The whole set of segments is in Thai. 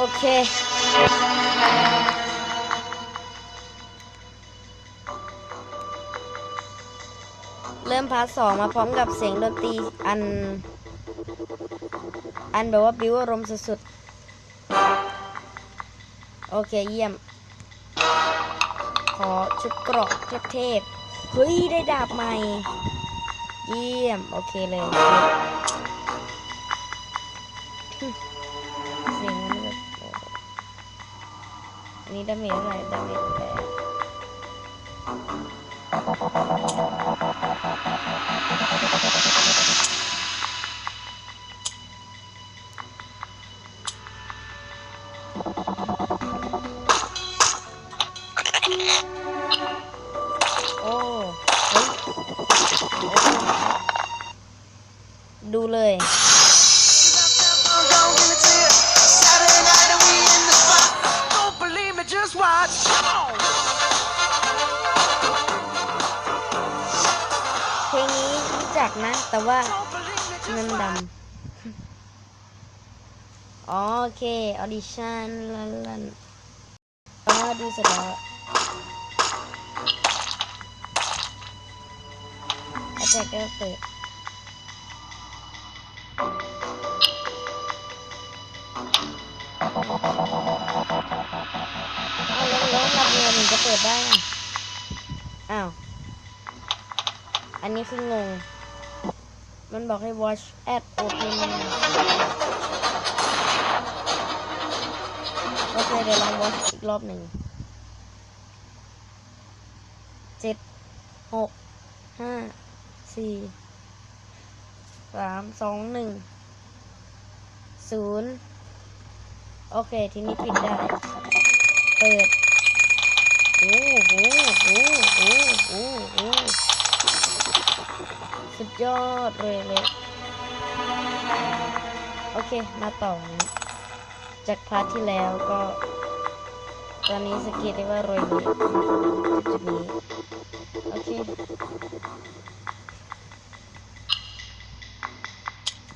โอเค เริ่มพาร์ทสองมาพร้อมกับเสียงดนตรีอัน อันแบบว่าบิวอารมณ์สุดๆ โอเคเยี่ยม ขอชุดเกราะเทพๆเฮ้ย ได้ดาบใหม่ เยี่ยม โอเคเลย อันนี้ดาเมจเท่าไหร่ดาเมจแปดโอ้ดูเลย แต่ว่า Don't believe me, เงิ just นดำ โอเค ออดิชั่นลันลันอ๋อดูเสร็จแล้วอาจารย์ก็เปิดเอาแล้วแล้วลำเงินจะเปิดได้อะอ้าว อันนี้คืองง มันบอกให้ watch at opening โอเคเดี๋ยวลอง watch อีกรอบหนึ่งเจ็ดหกห้าสี่สามสองหนึ่งศูนย์โอเค ทีนี้ปิดได้ เปิด โอ้โหโอ้ ยอดเลยเลยโอเค มาต่อ จากพาร์ทที่แล้วก็ ตอนนี้สเกตได้ว่าโรยเลยจุดนี้ โอเค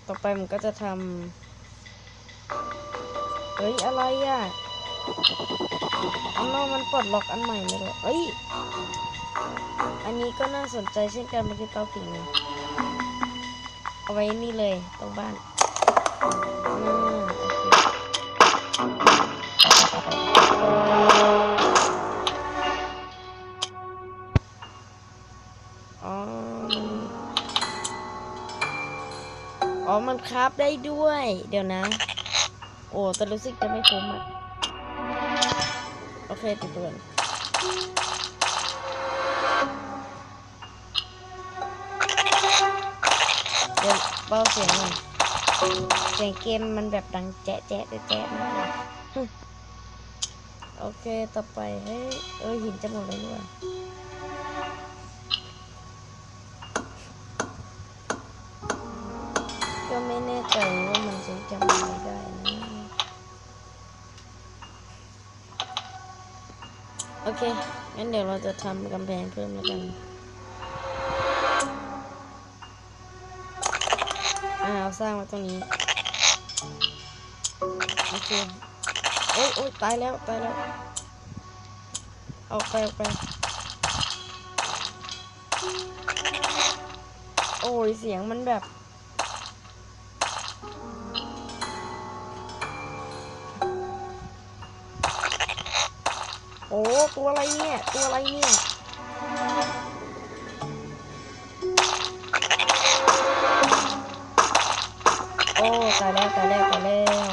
ต่อไปมันก็จะทำเฮ้ย อะไรอะอันนอกมันปลดล็อกอันใหม่ไม่หรอเอ้ย อันนี้ก็น่าสนใจเช่นกันมันคือเตาผิงนะ เอาไว้นี่เลยตรงบ้านอ๋อมันอ๋อ มันคราฟได้ด้วย เดี๋ยวนะ โอ้ แต่รู้สึกจะไม่คุ้มอะ โอเคติดตัว เดี๋ยวเบาเสียงหน่อยเสียงเกมมันแบบดังแจ๊ะแจ๊ะแจ๊ะมากโอเคต่อไปเฮ้ยเอ้ยหินจะหมดเลยด้วยก็ไม่แน่ใจว่ามันจะจำอะไรได้นะโอเคงั้นเดี๋ยวเราจะทำกำแพงเพิ่มแล้วกัน อ่าเอาสร้างไว้ตรงนี้โอเคโอ้ยโอ้ยตายแล้วตายแล้วเอาไปเอาไปโอ้ยเสียงมันแบบโอ้ตัวอะไรเนี่ย ตัวอะไรเนี่ย อ้ตายแล้วตายแล้วตายแล้ว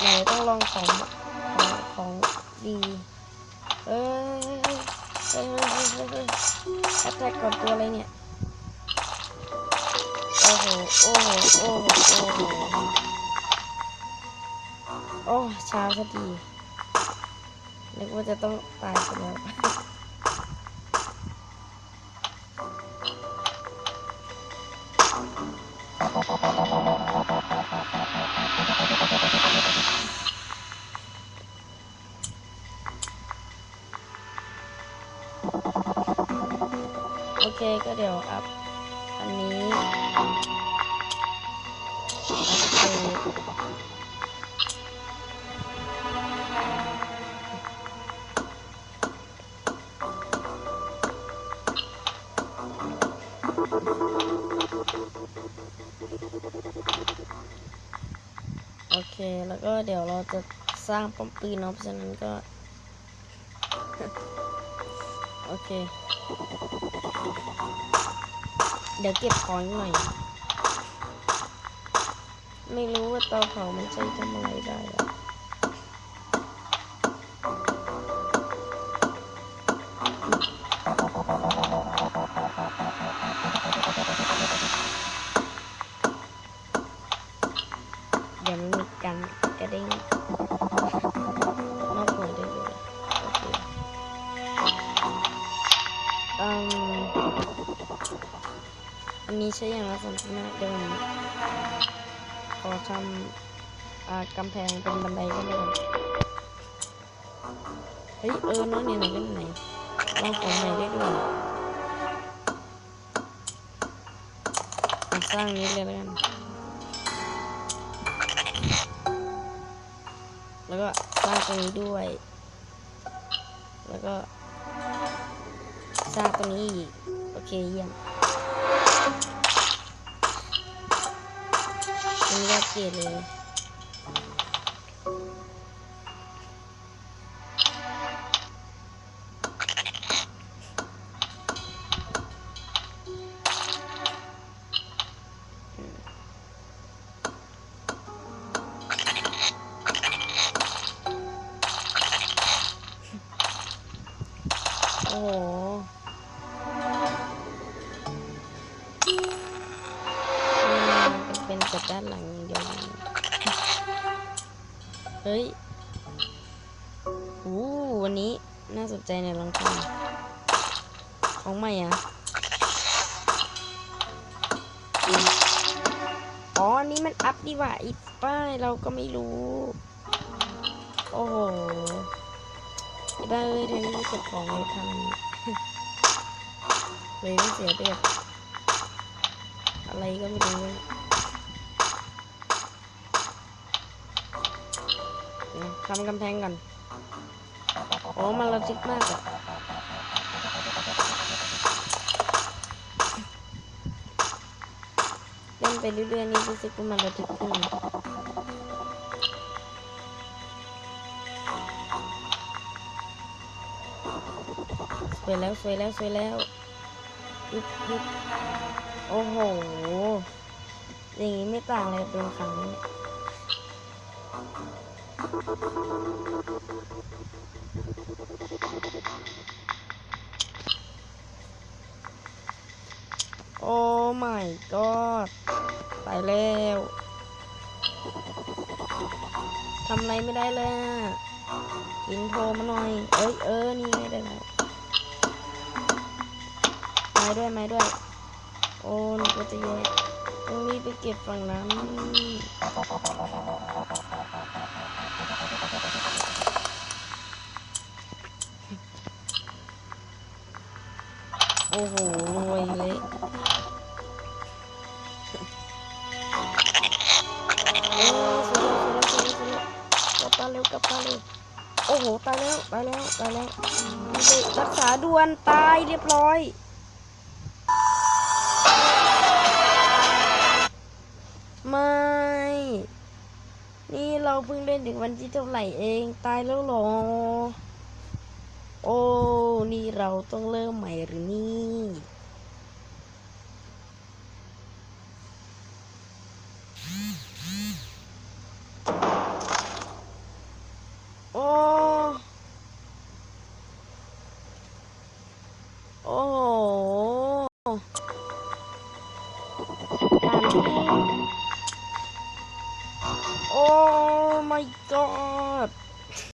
ไหนต้องลองของของของดี เอ้ยเฮ้ยเฮ้ยเฮ้ยแอตแทกก่อนตัวอะไรเนี่ยโอ้โหโอ้โหโอ้โหโอ้โหโอ้ช้าสักทีนึกว่าจะต้องตายไปแล้ว อเคก็เดี๋ยวอัพอันนี้อัพศูโอเค แล้วก็เดี๋ยวเราจะสร้างป้อมปืนเนาะเพราะฉะนั้นก็ โอเค เดี๋ยวเก็บของหน่อย ไม่รู้ว่าเตาเผามันใช้ทำอะไรได้ ใช้อย่างละสามสิบห้าเดี๋ยวผมขอทำอ่ากำแพงเป็นบันไดก็ได้ก่อเฮ้ยเออน้องเนี่ยไหนเป็นไหนลองของใหม่ได้ด้วยสร้างนี้เลยแล้วกันแล้วก็สร้างตรงนี้ด้วย แล้วก็สร้างตรงนี้อีก โอเคเยี่ยม นนี้ก็เกลียดเลยโอ้โห เฮ้ยอู้วันนี้น่าสนใจในลองทำของใหม่อะอ๋ออันนี้มันอัพดีว่าอีกป้ายเราก็ไม่รู้ โอ้โหได้เลยเทนนี่เก็บของไว้ทำเลยไม่เสียเดือดอะไรก็ไม่รู้ ทำกำแพงก่อนโอ้มันระทึกมากอะเล่นไปเรื่อยๆนี่รู้สึกว่ามันระทึกขึ้นสวยแล้วสวยแล้วสวยแล้วยุบยุบโอ้โห อย่างนี้ไม่ต่างเลยกับโดนขังนี่ย โอ้ my god ตายแล้วทำอะไรไม่ได้เลยอะอินโทรมาหน่อย เอ้ยเออ นี่ไงได้แล้วไม้ด้วยไม้ด้วย โอ้หนูก็จะแย่ต้องรีบไปเก็บฝั่งนั้น อ้โหรวยเลยโอ้สวยแล้วสวยสวยกลับบ้านเร็วกลับบ้านเร็วโอ้โหตายแล้วตายแล้วตายแล้วรักษาด่วนตายเรียบร้อยไม่ นี่เราเพิ่งเล่นถึงวันที่เท่าไหร่เอง ตายแล้วหรอ โอ้ นี่เราต้องเริ่มใหม่หรือนี่โอ้ โอ้โหการโอ้ my god